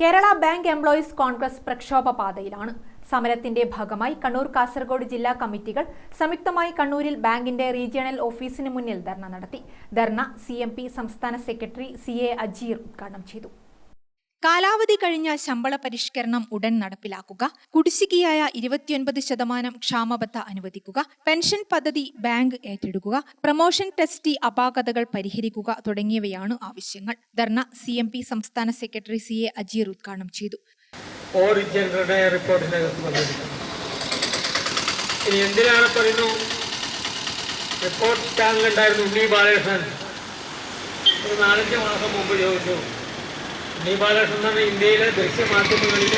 Kerala bank employees Congress പ്രക്ഷോഭ പാതയിലാണ്. സമരത്തിന്റെ ഭാഗമായി കണ്ണൂർ കാസർഗോഡ് ജില്ലാ കമ്മിറ്റികൾ സംയുക്തമായി കണ്ണൂരിൽ ബാങ്കിന്റെ റീജിയണൽ ഓഫീസിന് മുന്നിൽ ധർണ നടത്തി. ധർണ സി സംസ്ഥാന സെക്രട്ടറി സി എ അജീർ ഉദ്ഘാടനം ചെയ്തു. കാലാവധി കഴിഞ്ഞ ശമ്പള പരിഷ്കരണം ഉടൻ നടപ്പിലാക്കുക. കുടിശ്ശികയായ ഇരുപത്തിയൊൻപത് ശതമാനം ക്ഷാമബത്ത അനുവദിക്കുക. പെൻഷൻ പദ്ധതി ബാങ്ക് ഏറ്റെടുക്കുക. പ്രമോഷൻ ടെസ്റ്റി അപാകതകൾ പരിഹരിക്കുക തുടങ്ങിയവയാണ് ആവശ്യങ്ങൾ. ധർണ സി എം പി സംസ്ഥാന സെക്രട്ടറി സി എ അജീർ ഉദ്ഘാടനം ചെയ്തു. എന്തിനാണ് പറയുന്നു? റിപ്പോർട്ട് ഉണ്ണി ബാലകൃഷ്ണൻ. ഒരു നാലഞ്ച് മാസം മുമ്പ് ചോദിച്ചു. ഉണ്ണി ബാലകൃഷ്ണൻ ഇന്ത്യയിലെ ദൃശ്യമാധ്യമങ്ങളിൽ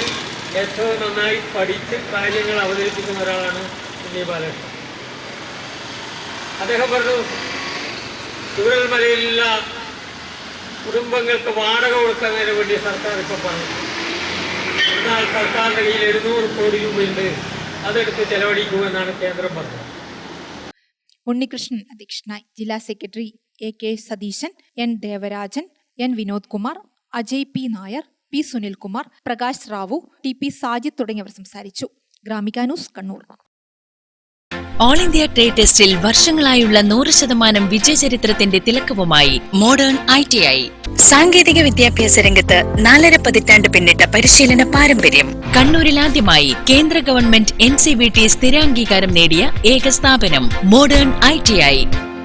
ഏറ്റവും നന്നായി പഠിച്ച് കാര്യങ്ങൾ അവതരിപ്പിക്കുന്ന ഒരാളാണ് ഉണ്ണി ബാലകൃഷ്ണൻ. അദ്ദേഹം പറഞ്ഞു ചൂരൽമലയിലുള്ള കുടുംബങ്ങൾക്ക് വാടക കൊടുക്കുന്നതിന് വേണ്ടി സർക്കാർ ഇപ്പോൾ പറഞ്ഞു. എന്നാൽ സർക്കാരിന്റെ കയ്യിൽ എഴുന്നൂറ് കോടി രൂപയുണ്ട്. അതെടുത്ത് ചെലവഴിക്കൂ എന്നാണ് കേന്ദ്രം പറഞ്ഞത്. ഉണ്ണികൃഷ്ണൻ അധ്യക്ഷനായി ജില്ലാ secretary A K Satheesan N Devarajan N Vinod Kumar Ajay P Nair P Sunilkumar Prakash Rao T P Sajid തുടങ്ങിയവർ സംസാരിച്ചു. Gramika news Kannur. All India trade ടെസ്റ്റിൽ വർഷങ്ങളായുള്ള നൂറ് ശതമാനം വിജയചരിത്രത്തിന്റെ തിലക്കവുമായി മോഡേൺ ഐ ടി ഐ. സാങ്കേതിക വിദ്യാഭ്യാസ രംഗത്ത് നാലര പതിറ്റാണ്ട് പിന്നിട്ട പരിശീലന പാരമ്പര്യം. കണ്ണൂരിൽ ആദ്യമായി കേന്ദ്ര government N C V T സ്ഥിരാംഗീകാരം നേടിയ ഏക സ്ഥാപനം മോഡേൺ ഐ ടി ഐ.